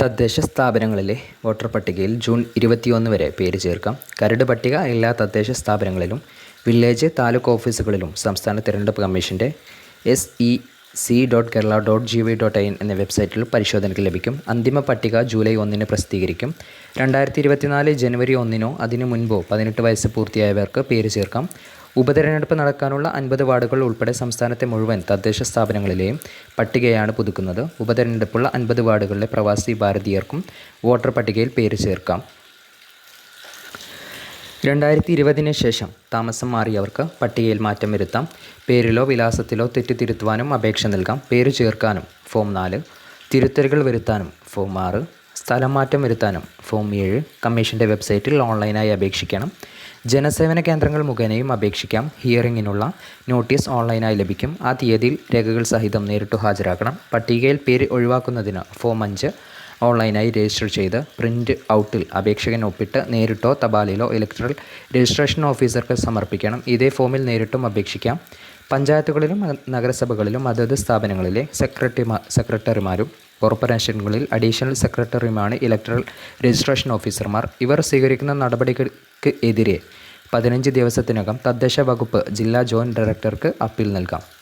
തദ്ദേശ സ്ഥാപനങ്ങളിലെ വോട്ടർ പട്ടികയിൽ ജൂൺ ഇരുപത്തിയൊന്ന് വരെ പേര് ചേർക്കാം. കരട് പട്ടിക എല്ലാ തദ്ദേശ സ്ഥാപനങ്ങളിലും വില്ലേജ് താലൂക്ക് ഓഫീസുകളിലും സംസ്ഥാന തിരഞ്ഞെടുപ്പ് കമ്മീഷന്റെ S E C dot Kerala dot G V dot I N എന്ന വെബ്സൈറ്റിൽ പരിശോധനയ്ക്ക് ലഭിക്കും. അന്തിമ പട്ടിക ജൂലൈ ഒന്നിന് പ്രസിദ്ധീകരിക്കും. രണ്ടായിരത്തി ഇരുപത്തിനാല് ജനുവരി ഒന്നിനോ അതിനു മുൻപോ പതിനെട്ട് വയസ്സ് പൂർത്തിയായവർക്ക് പേര് ചേർക്കാം. ഉപതെരഞ്ഞെടുപ്പ് നടക്കാനുള്ള അൻപത് വാർഡുകൾ ഉൾപ്പെടെ സംസ്ഥാനത്തെ മുഴുവൻ തദ്ദേശ സ്ഥാപനങ്ങളിലെയും പട്ടികയാണ് പുതുക്കുന്നത്. ഉപതെരഞ്ഞെടുപ്പുള്ള അൻപത് വാർഡുകളിലെ പ്രവാസി ഭാരതീയർക്കും വോട്ടർ പട്ടികയിൽ പേര് ചേർക്കാം. രണ്ടായിരത്തി ഇരുപതിന് ശേഷം താമസം മാറിയവർക്ക് പട്ടികയിൽ മാറ്റം വരുത്താം. പേരിലോ വിലാസത്തിലോ തെറ്റ് തിരുത്തുവാനും അപേക്ഷ നൽകാം. പേര് ചേർക്കാനും ഫോം നാല് തിരുത്തലുകൾ വരുത്താനും ഫോം ആറ് സ്ഥലം മാറ്റം വരുത്താനും ഫോം ഏഴ് കമ്മീഷന്റെ വെബ്സൈറ്റിൽ ഓൺലൈനായി അപേക്ഷിക്കണം. ജനസേവന കേന്ദ്രങ്ങൾ മുഖേനയും അപേക്ഷിക്കാം. ഹിയറിങ്ങിനുള്ള നോട്ടീസ് ഓൺലൈനായി ലഭിക്കും. ആ തീയതിയിൽ രേഖകൾ സഹിതം നേരിട്ട് ഹാജരാക്കണം. പട്ടികയിൽ പേര് ഒഴിവാക്കുന്നതിന് ഫോം അഞ്ച് ഓൺലൈനായി രജിസ്റ്റർ ചെയ്ത് പ്രിന്റ് ഔട്ടിൽ അപേക്ഷകൻ ഒപ്പിട്ട് നേരിട്ടോ തപാലിലോ ഇലക്ട്രൽ രജിസ്ട്രേഷൻ ഓഫീസർക്ക് സമർപ്പിക്കണം. ഇതേ ഫോമിൽ നേരിട്ടും അപേക്ഷിക്കാം. പഞ്ചായത്തുകളിലും നഗരസഭകളിലും അതത് സ്ഥാപനങ്ങളിലെ സെക്രട്ടറിമാ സെക്രട്ടറിമാരും കോർപ്പറേഷനുകളിൽ അഡീഷണൽ സെക്രട്ടറിയുമാണ് ഇലക്ട്രൽ രജിസ്ട്രേഷൻ ഓഫീസർമാർ ഇവർ സ്വീകരിക്കുന്ന നടപടികൾക്ക് എതിരെ പതിനഞ്ച് ദിവസത്തിനകം തദ്ദേശ വകുപ്പ് ജില്ലാ ജോയിന്റ് ഡയറക്ടർക്ക് അപ്പീൽ നൽകാം.